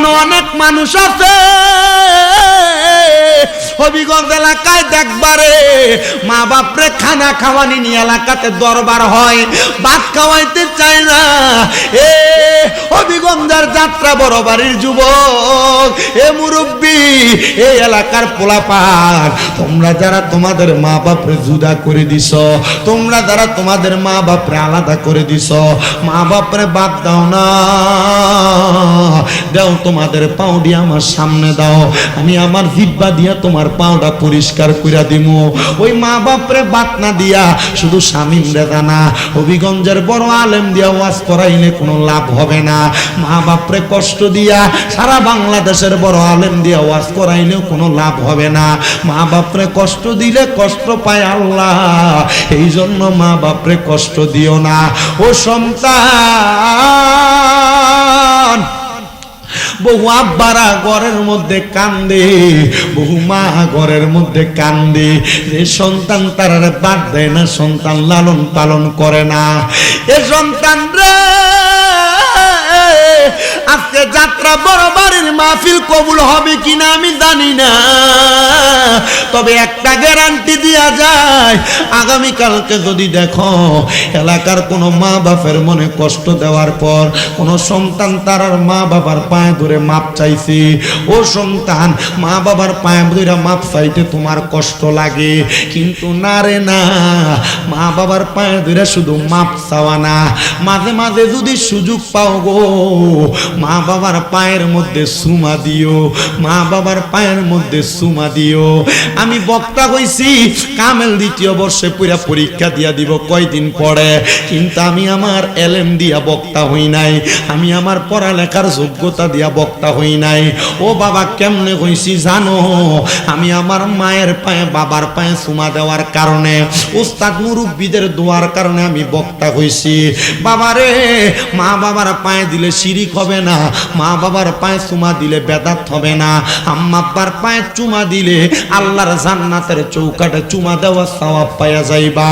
এমন অনেক মানুষ আছে। হবিগঞ্জ এলাকায় দেখবারে মা বাপরে খানা খাওয়ানি নিয়ে এলাকাতে দরবার হয়। ভাত খাওয়াইতে চায় না। এ, হবিগঞ্জের যাত্রা বড় বাড়ির যুবক। এ মুরব্বী এই এলাকার পোলাপান। তোমরা যারা তোমাদের মা বাপরে জুদা করে দিছ, তোমরা যারা তোমাদের মা বাপরে আলাদা করে দিছ, মা বাপরে বাদ দাও না। দাও তোমাদের দিয়ে আমার সামনে দাও। আমি আমার জিব্বা দিয়া তোমার পাওটা পরিষ্কার কইরা দিমু। ওই মা বাপরে বাত দিয়া, শুধু স্বামীন রেদা না হবিগঞ্জের বড় আলেম দিয়া ওয়াজ করাইলে কোনো লাভ হবে না। মা বাপরে কষ্ট দিয়া সারা বাংলাদেশের বড় আলেম দিয়া ওয়াজ করাইলেও কোনো লাভ হবে না। মা বাপরে কষ্ট দিলে কষ্ট পায় আল্লাহ এই জন্য মা বাপরে কষ্ট দিও না। ও সন্তান! বহু আব্বারা ঘরের মধ্যে কান্দে, বহু মা ঘরের মধ্যে কান্দে। যে সন্তান তারা বাদ দেয় না, সন্তান লালন পালন করে না। এ সন্তান রে! আজকে যাত্রা বড় বাড়ির মাহফিল কবুল হবে কিনা আমি জানি না। তবে একটা গ্যারান্টি দেওয়া যায়, আগামীকালকে যদি দেখো, এলাকার কোনো মা বাপের মনে কষ্ট দেওয়ার পর, কোনো সন্তান তার মা বাবার পায়ে ধরে মাপ চাইছে। ও সন্তান মা বাবার পায়ে ধরে মাপ চাইতে তোমার কষ্ট লাগে। কিন্তু না রে না মা বাবার পায়ে ধরে শুধু মাপ চাওয়া না। মাঝে মাঝে যদি সুযোগ পাও গো মা বাবার পায়ের মধ্যে সুমা দিও মা বাবার পায়ের মধ্যে সুমা দিও। আমি বক্তা হইছি, কামেল দ্বিতীয় বর্ষে পুরা পরীক্ষা দিয়া দিব কয়দিন পরে। কিন্তু আমি আমার এলএম দিয়া বক্তা হই নাই, আমি আমার পড়ালেখার যোগ্যতা দিয়া বক্তা হই নাই। ও বাবা, কেমনে হইছি জানো? আমি আমার মায়ের পায়ে, বাবার পায়ে সুমা দেওয়ার কারণে, উস্তাদ মুরব্বীদের দোয়ার কারণে আমি বক্তা হইছি। বাবারে মা বাবার পায়ে দিলে শিরিক হবে না। মা বাবার পায়ে চুমা দিলে বেদাত হবে না। আম্মা আব্বার পায়ে চুমা দিলে আল্লাহর জান্নাতের চৌকাটে চুমা দেওয়া সওয়াব পাইয়া যাইবা।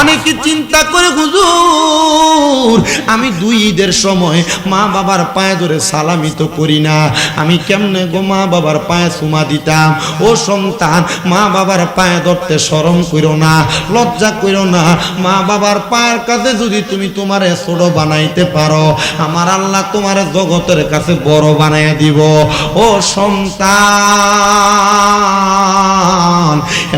অনেকে চিন্তা করে, হুজুর, আমি দুই ঈদের সময় মা বাবার পায়ে ধরে সালামি তো করি না। আমি কেমনে গো মা বাবার পায়ে চুমা দিতাম? ও সন্তান, মা বাবার পায়ে ধরতে শরম করো না, লজ্জা করো না। মা বাবার পায়ের কাছে যদি তুমি তোমার ছোট বানাইতে পারো, আমার আল্লাহ তোমার জগতের কাছে বড় বানাইয়া দিব। ও সন্তান,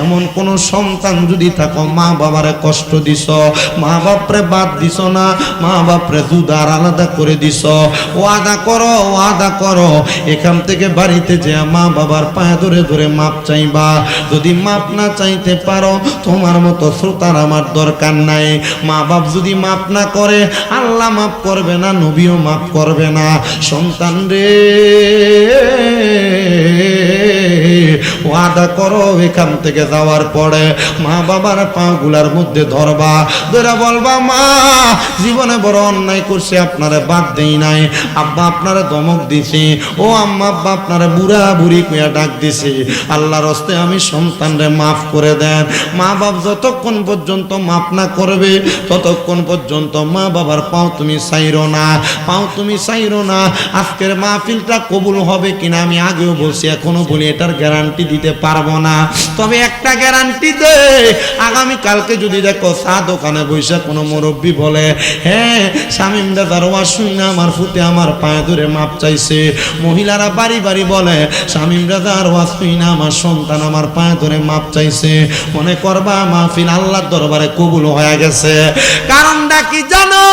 এমন কোন সন্তান যদি থাকো, মা বাবারে কষ্ট দিছ, মা বাপরে বাদ দিছ না, মা বাপরে দুদার আলাদা করে দিছ। ওয়াদা করো ওয়াদা করো, এখান থেকে বাড়িতে যে মা বাবার পায়ে ধরে ধরে মাপ চাইবা। যদি মাপ না চাইতে পারো, তোমার মতো শ্রোতার আমার দরকার নাই। মা বাপ যদি মাপ না করে, আল্লাহ মাফ করবে না, নবীও মাফ করবে না সন্তান রে। ওয়াদা করো, এখান থেকে যাওয়ার পরে মা বাবার পাগুলার মধ্যে ধরবা, ধরে বলবা, মা, জীবনে বড় অন্যায় করছে, আপনারা বাদ দেই নাই। আব্বা আপনারা ধমক দিছে, ও আম্মা আব্বা আপনারা বুড়া বুড়ি কুয়া ডাক দিছে। আল্লাহর হস্তে আমি সন্তানরে মাফ করে দেন। মা বাপ যতক্ষণ পর্যন্ত মাফ না করবে, ততক্ষণ পর্যন্ত মা বাবার পাও তুমি চাইরো না। পাও তুমি চাইরো না। আজকের মাহফিলটা কবুল হবে কিনা আমি আগেও বলছি, এখনও বলি, এটার গ্যারান্টি দিতে পারব না। তবে একটা গ্যারান্টি দে। আগামী কালকে যদি দেখো চা দোকানে বসে কোনো মুরব্বী বলে হ্যাঁ স্বামী দাদার ওয়া না, আমার ফুটে আমার পায়ে ধরে মাপ চাইছে। মহিলারা বাড়ি বাড়ি বলে স্বামী দাদার ওয়া না, আমার সন্তান আমার পায়ে ধরে মাপ চাইছে। মনে করবা, মাহফিল আল্লাহর দরবারে কবুল হয়ে গেছে। কারণটা কি জানো?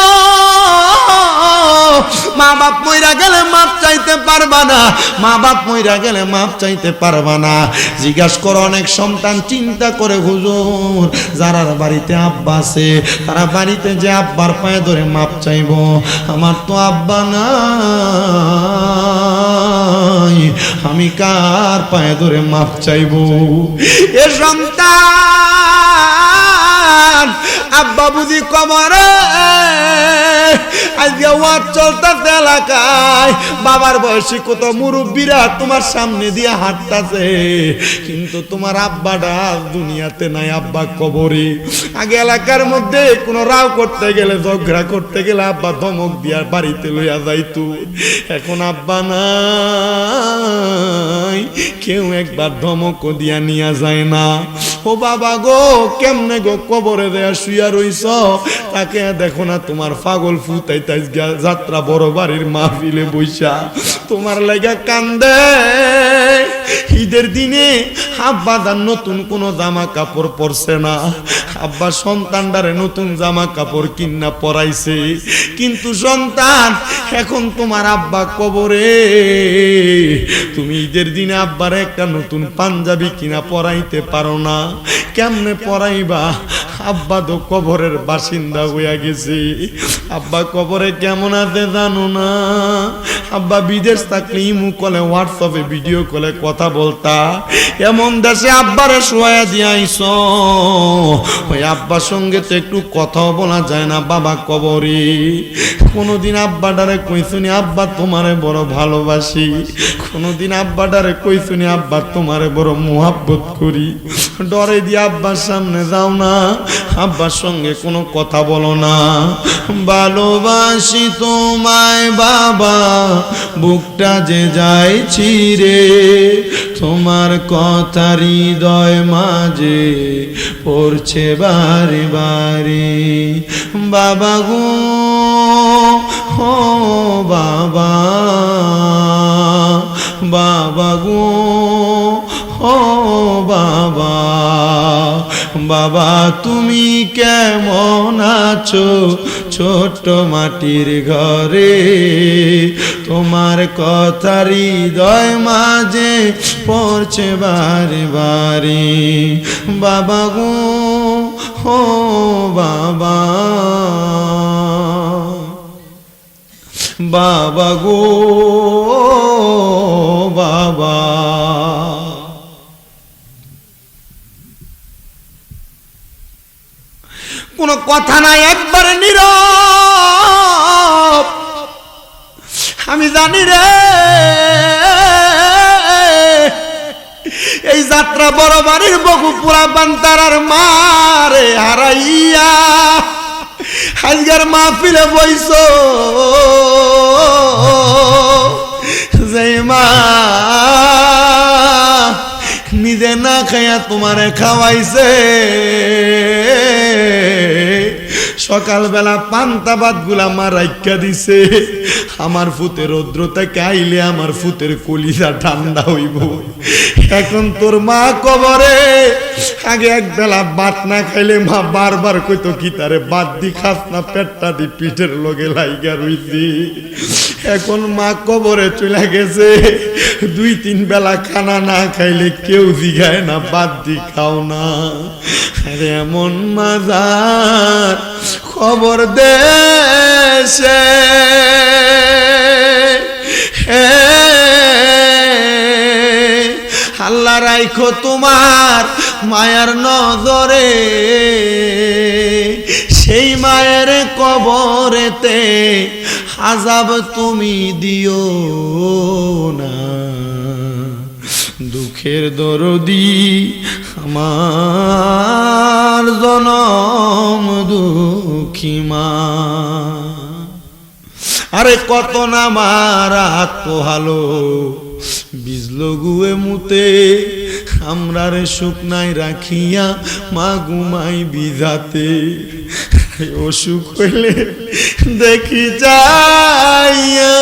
মা বাপ মইরা গেলে মাপ চাইতে পারবা না। মা বাপ মইরা গেলে মাপ চাইতে পারবা না। জিজ্ঞাস করো অনেক সন্তান, চিন্তা করে হুজুর যারা বাড়িতে আব্বা আছে, তারা বাড়িতে যে আব্বার পায়ে ধরে মাপ চাইব, আমার তো আব্বা না আমি কার পায়ে ধরে মাপ চাইব? এ সন্তান, আব্বা বুঝি কমরে আজকে ওয়াজ চলতেছে এলাকায়। বাবার বয়সী কত মুরব্বীরা তোমার সামনে দিয়ে হাঁটতাছে। কিন্তু তোমার আব্বাটা দুনিয়াতে নাই, আব্বা কবরে। আগে এলাকার মধ্যে কোনো রাও করতে গেলে, ঝগড়া করতে গেলে আব্বা ধমক দিয়া বাড়িতে লইয়া যাইতো। এখন আব্বা নাই, কেউ একবার ধমক দিয়া নিয়া যায় না। ও বাবা গো, কেমনে গো কবরে দেয়া শুয়া রইছ? তাকে দেখো না তোমার পাগল ফুতাই তাই যাত্রা বড় বাড়ির মাহফিলে বৈশা তোমার লাগা কান্দে। ঈদের দিনে আব্বা দান নতুন কোনো জামা কাপড় পরছে না। আব্বা সন্তানটারে নতুন জামা কাপড় কিনা পরাইছে। কিন্তু সন্তান, এখন তোমার আব্বা কবরে। তুমি ঈদের দিনে আব্বার একটা নতুন পাঞ্জাবি কিনা পরাইতে পারো না। কেমনে পরাইবা? আব্বা তো কবরের বাসিন্দা হইয়া গেছে। আব্বা কবরে কেমন আছে জানো না? আব্বা বিদেশ থাকলে ইমু কলে হোয়াটসঅ্যাপে ভিডিও কলে, কথা বলতা। এমন দেশে আব্বারে শোয়া দিয়ে আইস ওই আব্বার সঙ্গে তো একটু কথাও বলা যায় না, বাবা কবরে। কোনোদিন আব্বাটারে কইসুনি আব্বা, তোমারে বড় ভালোবাসি। কোনোদিন আব্বাটারে কইসুনি আব্বা, তোমারে বড় মোহাব্বত করি। ডরে দিয়ে আব্বার সামনে যাও না, আব্বার সঙ্গে কোনো কথা বলো না। ভালোবাসি তোমায়, বাবা। বুকটা যে যায় ছিঁড়ে, তোমার কথা হৃদয় মাঝে পড়ছে বারে বারে। বাবা গো, ও বাবা বাবা গো, ও বাবা বাবা তুমি কেমন আছো ছোট্ট মাটির ঘরে? তোমার কথা হৃদয় মাঝে পড়ছে বারে বারে। বাবা গো, ও বাবা। বাবা গো, বাবা। কোনো কথা নাই একবারে নীরব। আমি জানি রে। এই যাত্রা বড় বাড়ির বহু পুরা বান্তারার মারে হারাইয়া। আজকের মাহফিলে বইস মা নিজে না খাইয়া তোমারে খাওয়াইছে। সকালবেলা পান্তা ভাতগুলা আমার রাইকা দিছে। আমার ফুতের রৌদ্র থেকে আইলে আমার ফুতের কলিজা ঠান্ডা হইব। এখন তোর মা কবরে, আগে এক বেলা ভাত না খাইলে মা বারবার কইতো, কি তারে বাদ দি খাস না, পেটটা দি পিঠের লগে লাইগা রইছি। এখন মা কবরে চলে গেছে। দুই তিন বেলা খানা না খাইলে কেউ জিগায় না বাদ দি খাও না। আরে এমন মাজার খবর দেশে। আল্লাহ রাইখো তোমার মায়ার নজরে। সেই মায়ের কবরেতে আজাব তুমি দিও না। দুঃখের দরদি আমার জনম দুঃখী মা। আরে কত না মারা পোহালো বিজলো গুয়ে মুতে আমরা রে শুকনাই রাখিয়া মা ঘুমাই বিজাতে অসুখ হইলে দেখি যাইয়া।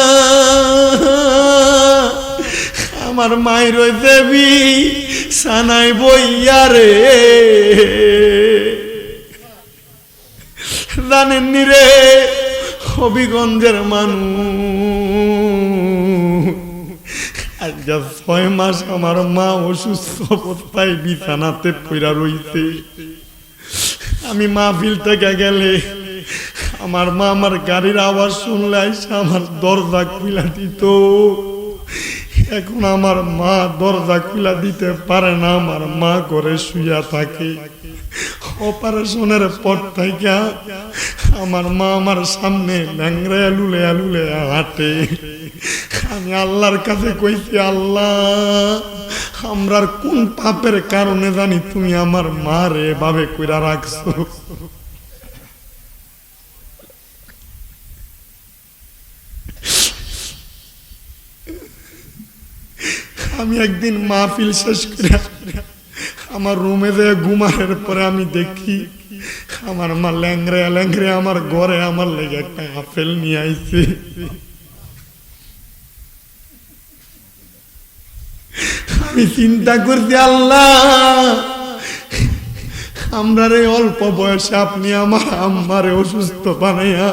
আমার মায়ের দেবী সানাই বইয়া রে। জানেননি রে, হবিগঞ্জের মানুষ। আজ ছয় মাস আমার মা অসুস্থ অবস্থায় বিছানাতে পইরা রইছে। আমি মাহফিল থেকে গেলে আমার মা আমার গাড়ির আওয়াজ শুনলে আমার দরজা খুলা দিত। এখন আমার মা দরজা খুলা দিতে পারে না, আমার মা করে শুয়া থাকে। অপারেশনের পর থেকে আমার মা আমার সামনে ল্যাংড়ে লুলে লুলে হাঁটে। আমি আল্লাহর কাছে কইছি, আল্লাহ, আমরার কোন পাপের কারণে জানি তুমি আমার মারে এভাবে কইরা রাখছো? আমি একদিন মাহফিল শেষ করে আমার রুমে যে ঘুমানোর পরে আমি দেখি আমার মা ল্যাংরে ল্যাংরে আমার ঘরে আমার লেগে একটা আপেল নিয়ে আইছে। আমি চিন্তা করছি, আল্লাহ, আমরা রে অল্প বয়সে আপনি আমার আম্মারে অসুস্থ বানাইয়া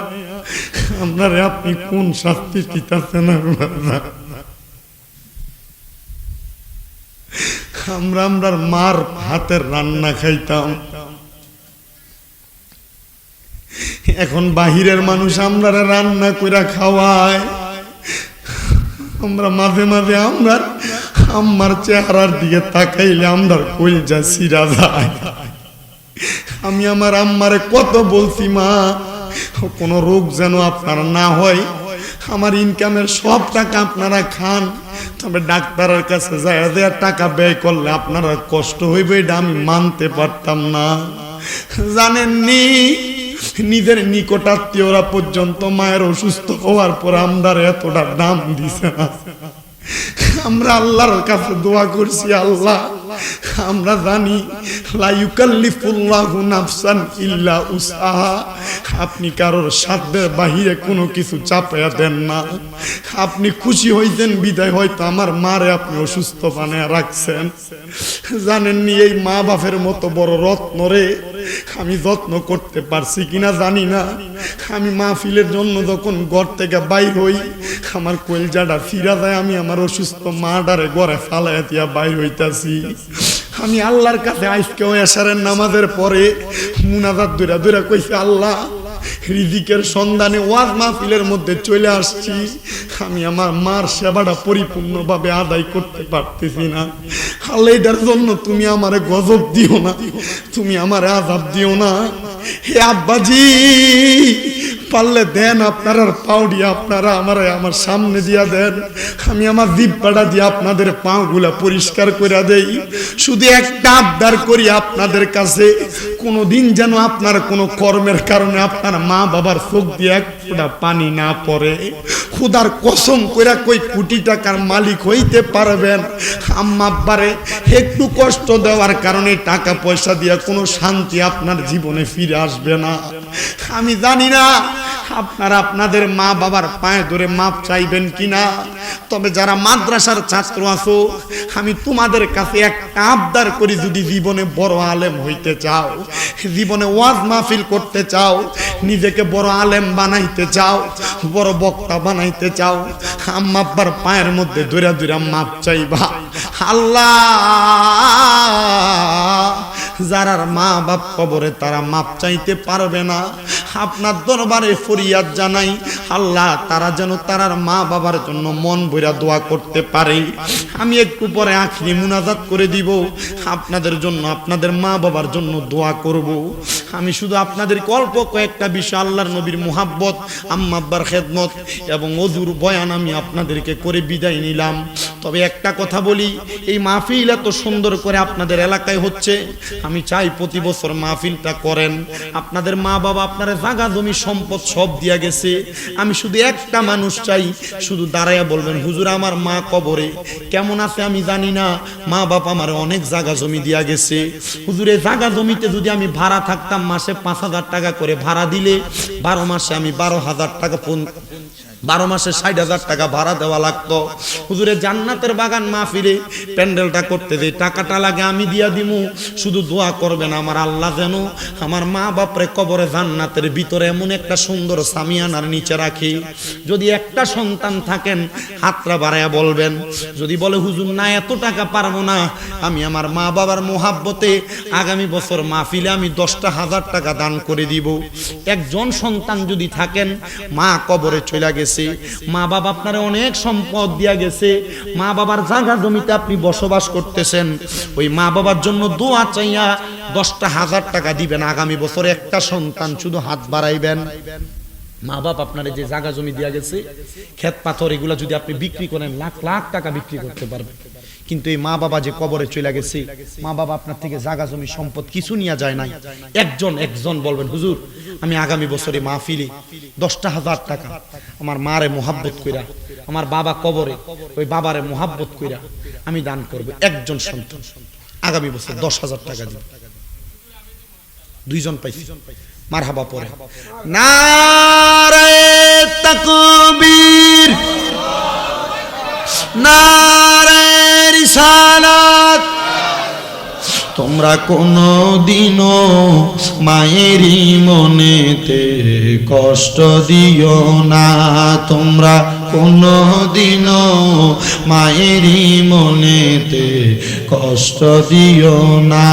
আপনারে আপনি কোন শাস্তি দিতেছেন আল্লাহ আমরা আমরার মার হাতের রান্না খাইতাম। এখন বাহিরের মানুষ আমরা রান্না কইরা খাওয়ায়। আমরা মাঝে মাঝে আমরা আমার চেহারার দিকে তাকাইলে আমরা কইলজা সিরা যায়। আমি আমার আম্মারে কত বলছি, মা, কোনো রোগ যেন আপনার না হয়, আমার ইনকামের সব টাকা আপনারা খান। তবে ডাক্তারের কাছে যায় টাকা ব্যয় করলে আপনারা কষ্ট হইবে এটা আমি মানতে পারতাম না। জানেননি? নিজের নিকটাত্মীয়রা পর্যন্ত মায়ের অসুস্থ হওয়ার পর আমরা এতটা দাম দিছে আমরা আল্লাহর কাছে দোয়া করছি, আল্লাহ। আমরা জানি লাইকাল্লিফুল্লাহু নাফসান ইল্লা উসাহা আপনি কারোর সাধ্যের বাহিরে কোনো কিছু চাপাইয়া দেন না। আপনি খুশি হইতেন বিদায় হয়তো আমার মারে আপনি অসুস্থ বানায় রাখছেন। জানেননি এই মা বাপের মতো বড় রত্ন রে? আমি যত্ন করতে পারছি কিনা জানি না। আমি মাহফিলের জন্য যখন ঘর থেকে বাইর হই, আমার কলজাটা ফিরা যায়, আমি আমার অসুস্থ মাডারে ঘরে ফালাইয়া দিয়া বাইর হইতাছি। আমি আল্লাহর কাছে আজকেও এসারের নামাজের পরে মুনাজাত দুরা দুরা কইছে, আল্লাহ রিজিকের সন্ধানে ওয়াজ মাহফিলের মধ্যে চলে আসছি। আমি আমার মার সেবাটা পরিপূর্ণভাবে আদায় করতে পারতেছি না। আল্লাহ জন্য তুমি আমারে গজব দিও না। তুমি আমারে আজাব দিও না। হে আব্বাজি পারলে দেন আপনার পাউডি, আপনারা আমার আমার সামনে দিয়া দেন। আমি আমার জিব্বাটা দিয়ে আপনাদের পাগুলা পরিষ্কার করে দেই। শুধু একটা আবদার করি আপনাদের কাছে, কোনোদিন যেন আপনার কোনো কর্মের কারণে আপনার মা বাবার চোখ দিয়ে এক ফোঁটা পানি না পড়ে। খুদার কসম কইরা কই কোটি টাকার মালিক হইতে পারবেন। আম্মা একটু কষ্ট দেওয়ার কারণে টাকা পয়সা দিয়ে কোনো শান্তি আপনার জীবনে ফিরে আসবে না। আমি জানি না আপনারা আপনাদের মা বাবার পায়ে ধরে মাপ চাইবেন কিনা? তবে যারা মাদ্রাসার ছাত্র আছো, আমি তোমাদের কাছে একটা আবদার করি, যদি জীবনে বড় আলেম হইতে চাও, জীবনে ওয়াজ মাহফিল করতে চাও, নিজেকে বড় আলেম বানাইতে চাও, বড় বক্তা বানাইতে চাও, আম্মা আব্বার পায়ের মধ্যে ধরে ধরে মাপ চাইবা। আল্লাহ! যারার মা বাপ কবরে তারা মাপ চাইতে পারবে না। আপনার দরবারে ফরিয়াদ জানাই, আল্লাহ তারা যেন তারার মা বাবার জন্য মন ভরা দোয়া করতে পারে। আমি একটু পরে আখরি মুনাজাত করে দিব। আপনাদের জন্য, আপনাদের মা বাবার জন্য দোয়া করব। আমি শুধু আপনাদের অল্প কয়েকটা বিষয়, আল্লাহর নবীর মোহাব্বত আম্মা আব্বার খেদমত এবং অজুর বয়ান আমি আপনাদেরকে করে বিদায় নিলাম। তবে একটা কথা বলি, এই মাহফিল এত সুন্দর করে আপনাদের এলাকায় হচ্ছে। আমি চাই প্রতি বছর মাহফিলটা করেন। আপনাদের মা বাবা আপনারা জাগা জমি সম্পদ সব দিয়া গেছে। আমি শুধু একটা মানুষ চাই, শুধু দাঁড়াইয়া বলবেন, হুজুর, আমার মা কবরে, কেমন আছে আমি জানি না। মা বাপ আমার অনেক জাগা জমি দিয়া গেছে। হুজুরে জাগা জমিতে যদি আমি ভাড়া থাকতাম, মাসে পাঁচ হাজার টাকা করে ভাড়া দিলে, বারো মাসে আমি বারো হাজার টাকা বারো মাসে ষাট হাজার টাকা ভাড়া দেওয়া লাগতো। হুজুরে, জান্নাতের বাগান মাহফিলে প্যান্ডেলটা করতে যে টাকাটা লাগে আমি দিয়া দিমু। শুধু দোয়া করবেন আমার আল্লাহ যেন আমার মা বাপরে কবরে জান্নাতের ভিতরে এমন একটা সুন্দর সামিয়ানার নিচে রাখি। যদি একটা সন্তান থাকেন, হাতরা বাড়াইয়া বলবেন, যদি বলে, হুজুর, না, এত টাকা পারব না। আমি আমার মা বাবার মোহাব্বতে আগামী বছর মাহফিলে আমি দশটা হাজার টাকা দান করে দিব। একজন সন্তান যদি থাকেন, মা কবরে চলে গেছে গেছে। মা বাবা আপনার অনেক সম্পদ দিয়া গেছে। মা বাবার জায়গা জমিতে আপনি বসবাস করতেছেন। ওই মা বাবার জন্য দোয়া চাইয়া দশটা হাজার টাকা দিবেন। আগামী বছর একটা সন্তান শুধু হাত বাড়াইবেন। মা বাপ আপনার যে জায়গা জমি দেওয়া গেছে, ক্ষেত পাথর এগুলা যদি আপনি বিক্রি করেন, লাখ লাখ টাকা বিক্রি করতে পারবেন। কিন্তু এই মা বাবা যে কবরে চলে গেছে, মা বাবা আপনার থেকে জায়গা জমি সম্পদ কিছু নিয়ে যায় নাই। একজন একজন বলবেন, হুজুর, আমি আগামী বছরে মাহফিলি দশটা হাজার টাকা আমার মারে মোহাব্বত কইরা, আমার বাবা কবরে ওই বাবারে মোহাব্বত কইরা আমি দান করব, একজন সন্তান। আগামী বছর দশ হাজার টাকা দিব। দুইজন পাইছি। মার হাবা পরে। নারে তকবীর। নারে রিসালাত তোমরা কোনো দিনও মায়েরই মনেতে কষ্ট দিও না। তোমরা কোনো দিনও মায়েরই মনেতে কষ্ট দিও না।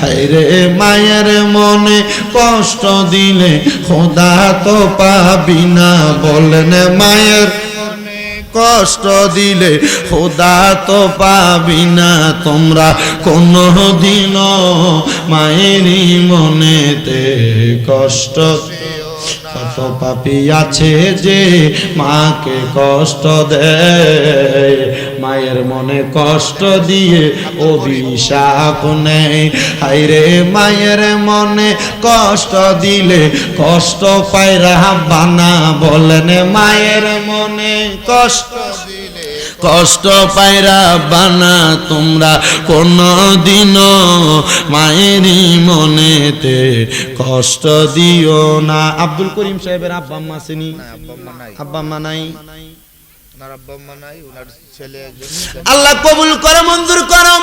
হায়রে মায়ের মনে কষ্ট দিলে খোদা তো পাবি না। বলেন মায়ের কষ্ট দিলে খোদা তো পাবি না তোমরা। কোনো দিনও মায়েরই মনেতে কষ্ট কত পাপি আছে যে মাকে কষ্ট দেয়। মায়ের মনে কষ্ট দিয়ে অভিশাপ নেয়। হাইরে মায়ের মনে কষ্ট দিলে কষ্ট পায়রা বানা বলেন, মায়ের মনে কষ্ট কষ্ট পায়রা বানা তোমরা কোনো দিনও মায়েরই মনেতে কষ্ট দিও না। আব্দুল করিম সাহেবের আব্বা আম্মা আসেনি আব্বা আম্মা নাই। আল্লাহ কবুল করো মঞ্জুর করো।